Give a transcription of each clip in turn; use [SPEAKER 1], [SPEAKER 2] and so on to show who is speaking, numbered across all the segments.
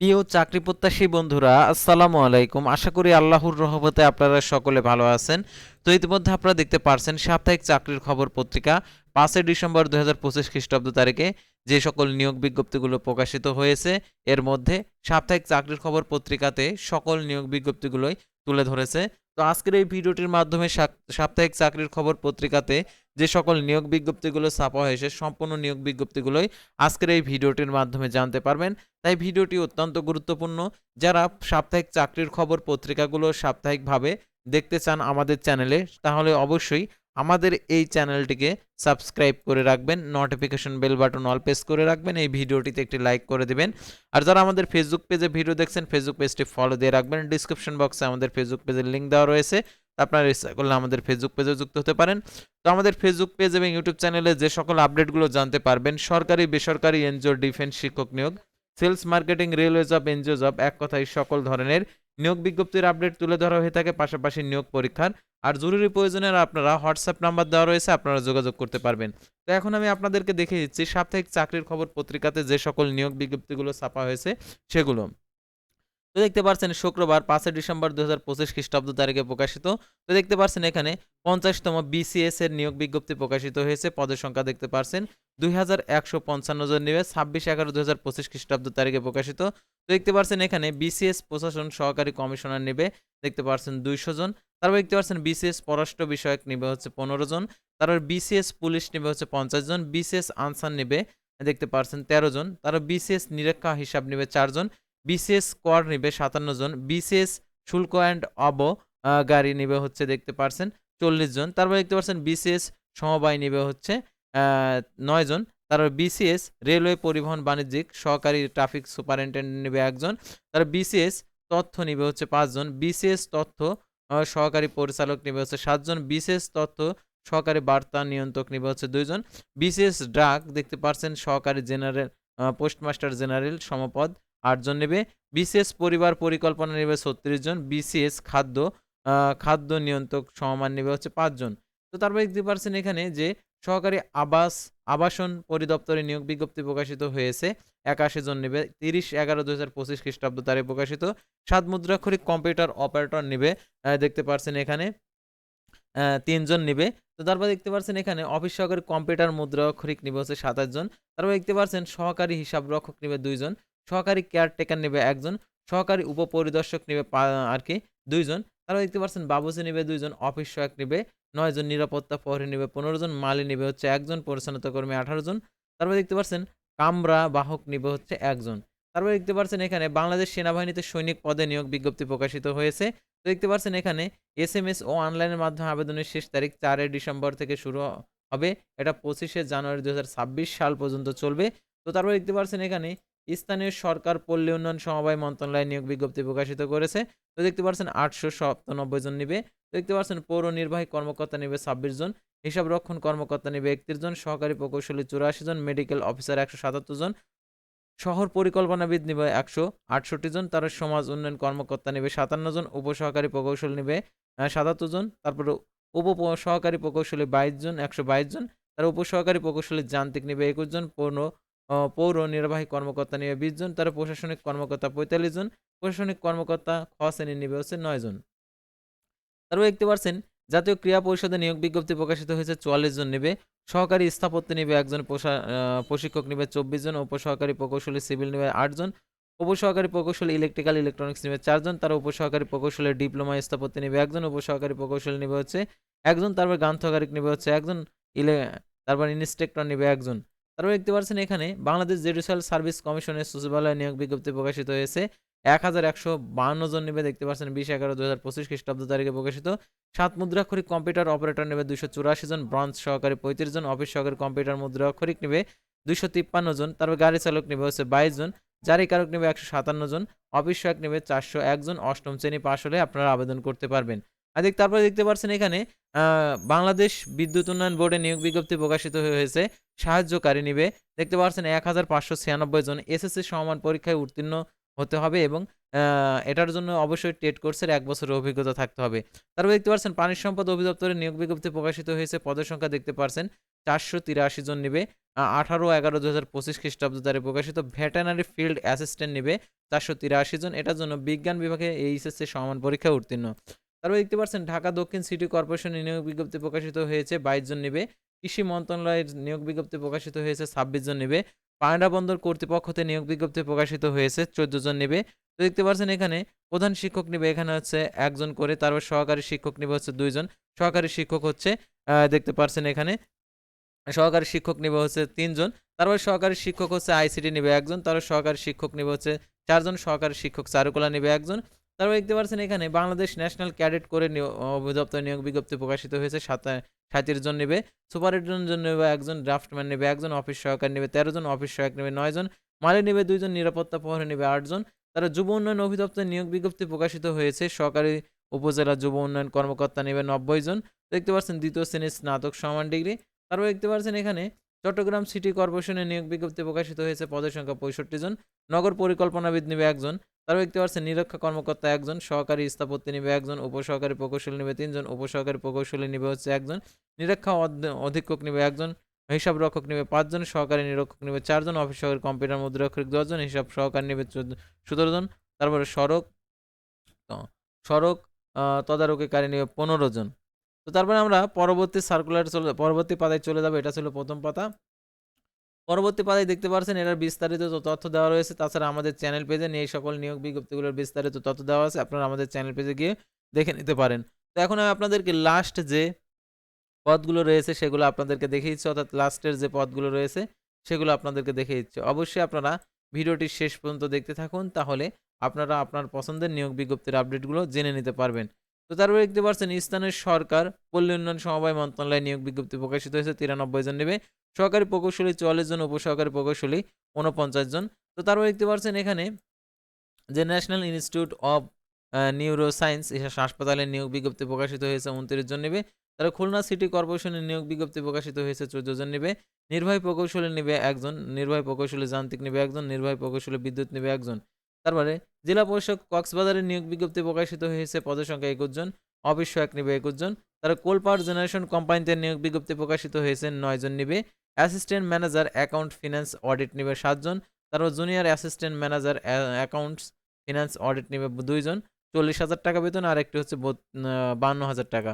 [SPEAKER 1] প্রিয় চাকরি প্রত্যাশী বন্ধুরা, আসসালামু আলাইকুম। আশা করি আল্লাহর রহমতে আপনারা সকলে ভালো আছেন। তো ইতিমধ্যে আপনারা দেখতে পারছেন সাপ্তাহিক চাকরির খবর পত্রিকা পাঁচই ডিসেম্বর দু হাজার পঁচিশ খ্রিস্টাব্দ তারিখে যে সকল নিয়োগ বিজ্ঞপ্তিগুলো প্রকাশিত হয়েছে, এর মধ্যে সাপ্তাহিক চাকরির খবর পত্রিকাতে সকল নিয়োগ বিজ্ঞপ্তিগুলোই তুলে ধরেছে। তো আজকের এই ভিডিওটির মাধ্যমে সাপ্তাহিক চাকরির খবর পত্রিকাতে যে সকল নিয়োগ বিজ্ঞপ্তিগুলো ছাপা হয়েছে, সম্পূর্ণ নিয়োগ বিজ্ঞপ্তিগুলোই আজকের এই ভিডিওটির মাধ্যমে জানতে পারবেন। তাই ভিডিওটি অত্যন্ত গুরুত্বপূর্ণ। যারা সাপ্তাহিক চাকরির খবর পত্রিকাগুলো সাপ্তাহিকভাবে দেখতে চান আমাদের চ্যানেলে, তাহলে অবশ্যই আমাদের এই চ্যানেলটিকে সাবস্ক্রাইব করে রাখবেন notification bell button all press করে রাখবেন, এই ভিডিওটিতে একটি লাইক করে দেবেন। আর যারা আমাদের ফেসবুক পেজে ভিডিও দেখছেন ফেসবুক পেজটি ফলো দিয়ে রাখবেন। ডিসক্রিপশন বক্সে আমাদের ফেসবুক পেজের লিঙ্ক দেওয়া রয়েছে। আপনারা ইচ্ছা করলে আমাদের ফেসবুক পেজে যুক্ত হতে পারেন। তো আমাদের ফেসবুক পেজ এবং ইউটিউব চ্যানেলে যে সকল আপডেটগুলো জানতে পারবেন, সরকারি, বেসরকারি এনজিও ডিফেন্স শিক্ষক নিয়োগ sales marketing railway job NGO job এক কথায় সকল ধরনের নিয়োগ বিজ্ঞপ্তির আপডেট তুলে ধরা হয়ে থাকে, পাশাপাশি নিয়োগ পরীক্ষার আর জরুরি প্রয়োজনের আপনারা হোয়াটসঅ্যাপ নাম্বার দেওয়া রয়েছে, আপনারা যোগাযোগ করতে পারবেন। তো এখন আমি আপনাদেরকে দেখিয়ে দিচ্ছি, সাপ্তাহিক চাকরির খবর পত্রিকাতে যে সকল নিয়োগ বিজ্ঞপ্তিগুলো ছাপা হয়েছে, সেগুলো। তো দেখতে পাচ্ছেন শুক্রবার পাঁচই ডিসেম্বর দু হাজার পঁচিশ খ্রিস্টাব্দ তারিখে প্রকাশিত। তো দেখতে পাচ্ছেন এখানে পঞ্চাশতম বিসিএস এর নিয়োগ বিজ্ঞপ্তি প্রকাশিত হয়েছে। পদের সংখ্যা দেখতে পাচ্ছেন দুই হাজার একশো পঞ্চান্ন জন নিবে, ছাব্বিশ এগারো দু হাজার পঁচিশ খ্রিস্টাব্দ তারিখে প্রকাশিত। তো দেখতে পাচ্ছেন এখানে বিসিএস প্রশাসন সহকারী কমিশনার নেবে, দেখতে পাচ্ছেন দুইশো জন। তারপর দেখতে পাচ্ছেন বিসিএস পররাষ্ট্র বিষয়ক নিবে হচ্ছে পনেরো জন। তারপর বিসিএস পুলিশ নেবে হচ্ছে পঞ্চাশ জন। বিসিএস আনসার নেবে, দেখতে পাচ্ছেন তেরো জন। তারপর বিসিএস নিরীক্ষা হিসাব নেবে চারজন বিসিএস কর নেবে সাতান্ন জন, বিশেষ শুল্ক অ্যান্ড অব গাড়ি নেবে হচ্ছে দেখতে পারছেন চল্লিশ জন। তারপর দেখতে পাচ্ছেন বিশেষ সমবায় নেবে হচ্ছে নয় জন। তারপর বিসিএস রেলওয়ে পরিবহন বাণিজ্যিক সহকারী ট্রাফিক সুপারিনটেন্ডেন্ট নেবে একজন তারপর বিসিএস তথ্য নেবে হচ্ছে পাঁচজন বিসিএস তথ্য সহকারী পরিচালক নেবে হচ্ছে সাতজন বিশেষ তথ্য, সহকারী বার্তা নিয়ন্ত্রক নেবে হচ্ছে দুইজন বিশেষ ড্রাগ দেখতে পাচ্ছেন সহকারী জেনারেল পোস্টমাস্টার জেনারেল সমপদ। আটজন নেবে। বিসিএস পরিবার পরিকল্পনা নেবে ছত্রিশ জন। বিসিএস খাদ্য খাদ্য নিয়ন্ত্রক সমমান নেবে হচ্ছে পাঁচজন তো তারপরে দেখতে পাচ্ছেন এখানে যে সহকারী আবাস, আবাসন পরিদপ্তরে নিয়োগ বিজ্ঞপ্তি প্রকাশিত হয়েছে। একাশি জন নেবে। তিরিশ এগারো দু হাজার পঁচিশ খ্রিস্টাব্দ তারিখে প্রকাশিত। সাত মুদ্রাক্ষরিক কম্পিউটার অপারেটর নেবে দেখতে পাচ্ছেন এখানে। তিনজন নেবে। তো তারপর দেখতে পাচ্ছেন এখানে অফিস সহকারী কম্পিউটার মুদ্রাক্ষরিক নেবে হচ্ছে সাতাশ জন। তারপর দেখতে পাচ্ছেন সহকারী হিসাব রক্ষক নেবে দুইজন সহকারী কেয়ারটেকার নেবে একজন, সহকারী উপপরিদর্শক নেবে আর কি দুইজন। তারপর দেখতে পাচ্ছেন বাবুসি নেবে দুইজন অফিস সহায়ক নেবে, নয় জন নিরাপত্তা প্রহরী নেবে, পনেরো জন মালি নেবে হচ্ছে একজন পরিচ্ছন্নতা কর্মী আঠারো জন। তারপর দেখতে পাচ্ছেন কামরা বাহক নেবে হচ্ছে একজন। তারপর দেখতে পাচ্ছেন এখানে বাংলাদেশ সেনাবাহিনীতে সৈনিক পদে নিয়োগ বিজ্ঞপ্তি প্রকাশিত হয়েছে। তো দেখতে পাচ্ছেন এখানে এস এম এস ও অনলাইনের মাধ্যমে আবেদনের শেষ তারিখ চারই ডিসেম্বর থেকে শুরু হবে। এটা পঁচিশে জানুয়ারি দু হাজার ছাব্বিশ সাল পর্যন্ত চলবে। তো তারপর দেখতে পাচ্ছেন এখানে স্থানীয় সরকার পল্লী উন্নয়ন সমবায় মন্ত্রণালয় নিয়োগ বিজ্ঞপ্তি প্রকাশিত করেছে। তো দেখতে পাচ্ছেন আটশো সাতানব্বই জন নিবে। দেখতে পাচ্ছেন পৌর নির্বাহী কর্মকর্তা নিবে ছাব্বিশ জন হিসাব রক্ষণ কর্মকর্তা নিবে একত্রিশ জন সহকারী প্রকৌশলী চুরাশি জন মেডিকেল অফিসার একশো সাতাত্তর জন শহর পরিকল্পনাবিদ নেবে একশো আটষট্টি জন তার সমাজ উন্নয়ন কর্মকর্তা নেবে সাতান্ন জন উপসহকারী প্রকৌশল নেবে সাতাত্তর জন তারপরে উপ সহকারী প্রকৌশলী বাইশ জন একশো বাইশ জন তার উপসহকারী প্রকৌশলী যান্ত্রিক নেবে একুশ জন পৌর আহ, পৌর নির্বাহী কর্মকর্তা নেবে বিশ জন তার প্রশাসনিক কর্মকর্তা পঁয়তাল্লিশ জন, প্রশাসনিক কর্মকর্তা খ শ্রেণির নেবে হচ্ছে নয় জন। তারপর দেখতে পাচ্ছেন জাতীয় ক্রীড়া পরিষদে নিয়োগ বিজ্ঞপ্তি প্রকাশিত হয়েছে, চুয়াল্লিশ জন নেবে। সহকারী স্থাপত্য নেবে একজন প্রশা- প্রশিক্ষক নেবে চব্বিশ জন, উপসহকারী প্রকৌশলী সিভিল নেবে আটজন উপসহকারী প্রকৌশলী ইলেকট্রিক্যাল ইলেকট্রনিক্স নেবে চারজন তার উপসহকারী প্রকৌশলী ডিপ্লোমা স্থাপত্য নেবে একজন, উপসহকারী প্রকৌশলী নেবে হচ্ছে একজন, তারপর গ্রন্থকারিক নেবে হচ্ছে একজন, ইলে, তারপর ইন্সট্রাক্টর নেবে একজন। তারপর দেখতে পাচ্ছেন এখানে বাংলাদেশ জুডিশিয়াল সার্ভিস কমিশনের সচিবালয় নিয়োগ বিজ্ঞপ্তি প্রকাশিত হয়েছে। এক হাজার একশো বাহান্ন জন নেবে, দেখতে পাচ্ছেন বিশ এগারো দু হাজার পঁচিশ খ্রিস্টাব্দ তারিখে প্রকাশিত। সাত মুদ্রাক্ষরিক কম্পিউটার অপারেটর নেবে দুশো চুরাশি জন ব্রঞ্জ সহকারী পঁয়ত্রিশ জন, অফিস সহকারী কম্পিউটার মুদ্রাক্ষরিক নেবে দুশো তিপ্পান্ন জন, তারপর গাড়ি চালক নেবে হচ্ছে বাইশ জন, জারি কারক নেবে একশো সাতান্ন জন, অফিস সহায়ক নেবে চারশো একজন অষ্টম শ্রেণি পাশ হলে আপনারা আবেদন করতে পারবেন। আর তারপরে দেখতে পাচ্ছেন এখানে বাংলাদেশ বিদ্যুৎ উন্নয়ন বোর্ডে নিয়োগ বিজ্ঞপ্তি প্রকাশিত হয়েছে, সাহায্যকারী নিবে। দেখতে পাচ্ছেন এক হাজার পাঁচশো ছিয়ানব্বই জন এসএসসি সমান পরীক্ষায় উত্তীর্ণ হতে হবে এবং এটার জন্য অবশ্যই টেট কোর্সের এক বছরের অভিজ্ঞতা থাকতে হবে। তারপর দেখতে পাচ্ছেন পানি সম্পদ অধিদপ্তরের নিয়োগ বিজ্ঞপ্তি প্রকাশিত হয়েছে, পদের সংখ্যা দেখতে পাচ্ছেন চারশো তিরাশি জন নিবে আঠারো এগারো দু হাজার পঁচিশ খ্রিস্টাব্দ তারিখে প্রকাশিত ভেটেনারি ফিল্ড অ্যাসিস্ট্যান্ট নিবে, চারশো তিরাশি জন। এটার জন্য বিজ্ঞান বিভাগে এইচএসসি সমান পরীক্ষায় উত্তীর্ণ। তারপর দেখতে পাচ্ছেন ঢাকা দক্ষিণ সিটি কর্পোরেশনের নিয়োগ বিজ্ঞপ্তি প্রকাশিত হয়েছে, বাইশ জন নিবে। কৃষি মন্ত্রণালয়ের নিয়োগ বিজ্ঞপ্তি প্রকাশিত হয়েছে, ছাব্বিশ জন নেবে। পায়রা বন্দর কর্তৃপক্ষ হতে নিয়োগ বিজ্ঞপ্তি প্রকাশিত হয়েছে, চোদ্দ জন নিবে। তো দেখতে পাচ্ছেন এখানে প্রধান শিক্ষক নিবে, এখানে হচ্ছে একজন করে, তারপর সহকারী শিক্ষক নিবে হচ্ছে দুইজন সহকারী শিক্ষক হচ্ছে দেখতে পাচ্ছেন এখানে সহকারী শিক্ষক নিবে হচ্ছে তিনজন তারপর সহকারী শিক্ষক হচ্ছে আইসিটি নিবে একজন, তারপর সহকারী শিক্ষক নিবে হচ্ছে চারজন, সহকারী শিক্ষক চারুকলা নিবে একজন। তারপর দেখতে পাচ্ছেন এখানে বাংলাদেশ ন্যাশনাল ক্যাডেট করে অধিদপ্তর নিয়োগ বিজ্ঞপ্তি প্রকাশিত হয়েছে। সাতা- সাঁত্রিশ জন নেবে। সুপারিনটেন্ডেন্ট জন নেবে, একজন ড্রাফটম্যান নেবে, একজন অফিস সহকারী নেবে, তেরো জন অফিস সহায়ক নেবে, নয় জন মালি নেবে দুইজন নিরাপত্তা প্রহরী নেবে আটজন তারা যুব উন্নয়ন অধিদপ্তর নিয়োগ বিজ্ঞপ্তি প্রকাশিত হয়েছে। সরকারি উপজেলা যুব উন্নয়ন কর্মকর্তা নেবে নব্বই জন। দেখতে পাচ্ছেন দ্বিতীয় শ্রেণির স্নাতক সমান ডিগ্রি। তারপর দেখতে পাচ্ছেন এখানে চট্টগ্রাম সিটি কর্পোরেশনের নিয়োগ বিজ্ঞপ্তি প্রকাশিত হয়েছে। পদের সংখ্যা পঁয়ষট্টি জন। নগর পরিকল্পনাবিদ নেবে একজন। তারপর দেখতে পাচ্ছেন নিরক্ষা কর্মকর্তা একজন, সহকারী স্থাপত্য নিবে একজন, উপসহকারী প্রকৌশলী নিবে তিনজন, উপসহকারী প্রকৌশলী নিবে হচ্ছে একজন, নিরক্ষা অধ- অধীক্ষক নিবে একজন, হিসাব রক্ষক নেবে পাঁচজন, সহকারী নিরক্ষক নেবে চারজন, অফিস সহকারী কম্পিউটার মুদ্রাক্ষরিক দশজন, হিসাব সহকারী নেবে সতেরো জন তারপরে সড়ক সড়ক তদারকিকারী নেবে পনেরো জন তো তারপরে আমরা পরবর্তী সার্কুলার চলে পরবর্তী পাতায় চলে যাব, এটা ছিল প্রথম পাতা। পরবর্তী পাতায় দেখতে পাচ্ছেন এটার বিস্তারিত তথ্য দেওয়া রয়েছে। তাছাড়া আমাদের চ্যানেল পেজে নিয়ে সকল নিয়োগ বিজ্ঞপ্তিগুলোর বিস্তারিত তথ্য দেওয়া আছে, আপনারা আমাদের চ্যানেল পেজে গিয়ে দেখে নিতে পারেন। তো এখন আমি আপনাদেরকে লাস্ট যে পদগুলো রয়েছে, সেগুলো আপনাদেরকে দেখিয়ে দিচ্ছি। অর্থাৎ লাস্টের যে পদগুলো রয়েছে, সেগুলো আপনাদেরকে দেখিয়ে দিচ্ছি। অবশ্যই আপনারা ভিডিওটি শেষ পর্যন্ত দেখতে থাকুন, তাহলে আপনারা আপনার পছন্দের নিয়োগ বিজ্ঞপ্তির আপডেটগুলো জেনে নিতে পারবেন। তো তারপরে দেখতে পাচ্ছেন, স্থানীয় সরকার, পল্লী উন্নয়ন সমবায় মন্ত্রণালয় নিয়োগ বিজ্ঞপ্তি প্রকাশিত হয়েছে, তিরানব্বই জন নেবে। সহকারী প্রকৌশলী চুয়াল্লিশ জন, উপসহকারী প্রকৌশলী উনপঞ্চাশ জন। তো তারপর দেখতে পাচ্ছেন এখানে যে national institute of neuro science হাসপাতালে নিয়োগ বিজ্ঞপ্তি প্রকাশিত হয়েছে, উনত্রিশ জন নেবে। তারা খুলনা সিটি কর্পোরেশনের নিয়োগ বিজ্ঞপ্তি প্রকাশিত হয়েছে, চোদ্দ জন নেবে। নির্বাহী প্রকৌশলী নেবে একজন, নির্বাহী প্রকৌশলী যান্ত্রিক নেবে একজন, নির্বাহী প্রকৌশলী বিদ্যুৎ নেবে একজন। তারপরে জেলা পরিষদ কক্সবাজারের নিয়োগ বিজ্ঞপ্তি প্রকাশিত হয়েছে পদের সংখ্যা একুশ জন, অফিস সহায়ক নেবে একুশ জন। তারা কোল পাওয়ার জেনারেশন কোম্পানিতে নিয়োগ বিজ্ঞপ্তি প্রকাশিত হয়েছে, নয় জন নেবে। Assistant manager, account finance audit নেবে সাতজন তারপর junior assistant manager accounts finance audit নেবে দুইজন চল্লিশ হাজার টাকা বেতন আর একটি হচ্ছে বান্ন হাজার টাকা।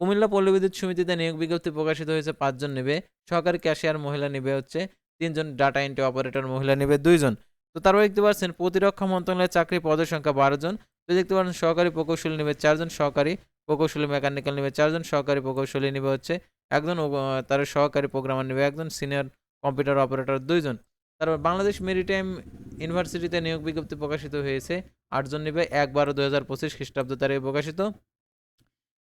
[SPEAKER 1] কুমিল্লা পল্লী বিদ্যুৎ সমিতিতে নিয়োগ বিজ্ঞপ্তি প্রকাশিত হয়েছে পাঁচজন নেবে। সহকারী ক্যাশিয়ার মহিলা নেবে হচ্ছে, তিনজন ডাটা এন্ট্রি অপারেটর মহিলা নেবে দুইজন তো তারপর দেখতে পাচ্ছেন, প্রতিরক্ষা মন্ত্রণালয়ের চাকরি পদের সংখ্যা বারো জন। তো দেখতে পাচ্ছেন, সহকারী প্রকৌশলী নেবে চারজন সহকারী প্রকৌশলী, মেকানিক্যাল নেবে চারজন সহকারী প্রকৌশলী নেবে হচ্ছে একজন তার সহকারী প্রোগ্রামার নেবে একজন, সিনিয়র কম্পিউটার অপারেটর দুইজন তারপর বাংলাদেশ মেরিটাইম ইউনিভার্সিটিতে নিয়োগ বিজ্ঞপ্তি প্রকাশিত হয়েছে আটজন নেবে, এক বারো দু হাজার পঁচিশ খ্রিস্টাব্দ তারিখে প্রকাশিত।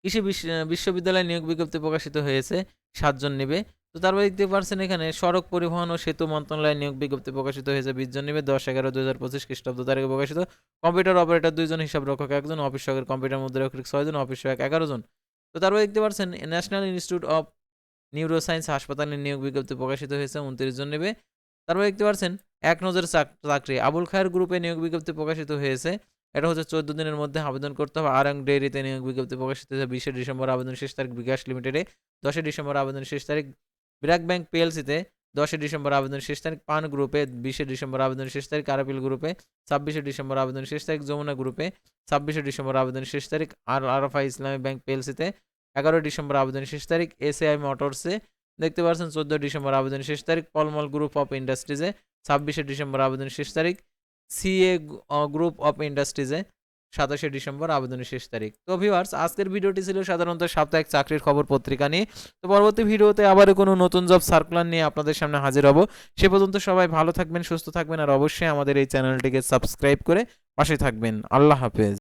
[SPEAKER 1] কৃষি বিশ্ব- বিশ্ববিদ্যালয়ে নিয়োগ বিজ্ঞপ্তি প্রকাশিত হয়েছে সাতজন নেবে। তো তারপর দেখতে পাচ্ছেন এখানে সড়ক পরিবহন ও সেতু মন্ত্রণালয়ে নিয়োগ বিজ্ঞপ্তি প্রকাশিত হয়েছে বিশ জন নিবে দশ এগারো দু হাজার পঁচিশ খ্রিস্টাব্দ তারিখে প্রকাশিত। কম্পিউটার অপারেটর দুইজন হিসাব রক্ষক একজন, অফিস সহায়ক কম্পিউটার মুদ্রাক্ষরিক ছয়জন, অফিস সহায়ক এগারো জন। তো তারপর দেখতে পাচ্ছেন national institute of neuro science হাসপাতালে নিয়োগ বিজ্ঞপ্তি প্রকাশিত হয়েছে, উনত্রিশ জন নেবে। তারপর দেখতে পাচ্ছেন এক নজর চাক- চাকরি। আবুল খায়ের গ্রুপে নিয়োগ বিজ্ঞপ্তি প্রকাশিত হয়েছে। এটা হচ্ছে চোদ্দ দিনের মধ্যে আবেদন করতে হবে। আরং ডেয়ারিতে নিয়োগ বিজ্ঞপ্তি প্রকাশিত হয়েছে। বিশে ডিসেম্বর আবেদন শেষ তারিখ বিকাশ লিমিটেডে। দশই ডিসেম্বর আবেদন শেষ তারিখ ব্র্যাক ব্যাংক পিএলসিতে দশই ডিসেম্বর আবেদন শেষ তারিখ, পান গ্রুপে বিশে ডিসেম্বর আবেদন শেষ তারিখ আরপিল গ্রুপে ছাব্বিশে ডিসেম্বর আবেদন শেষ তারিখ, যমুনা গ্রুপে ছাব্বিশে ডিসেম্বর আবেদন শেষ তারিখ, আর আরফাই ইসলামী ব্যাংক পিএলসিতে এগারোই ডিসেম্বর আবেদন শেষ তারিখ, এসএআই মোটরসে দেখতে পাচ্ছেন চোদ্দোই ডিসেম্বর আবেদন শেষ তারিখ, পলমল গ্রুপ অফ ইন্ডাস্ট্রিজে ছাব্বিশে ডিসেম্বর আবেদন শেষ তারিখ, সিএ গ্রুপ অফ ইন্ডাস্ট্রিজে সাতাশে ডিসেম্বর, আবেদনের শেষ তারিখ। তো ভিউয়ার্স আজকের ভিডিওটি ছিল সাধারণত সাপ্তাহিক চাকরির খবর পত্রিকা নিয়ে। তো পরবর্তী ভিডিওতে আবারও কোনো নতুন জব সার্কুলার নিয়ে আপনাদের সামনে হাজির হব। সে পর্যন্ত সবাই ভালো থাকবেন, সুস্থ থাকবেন, আর অবশ্যই আমাদের এই চ্যানেলটিকে সাবস্ক্রাইব করে পাশে থাকবেন। আল্লাহ হাফেজ।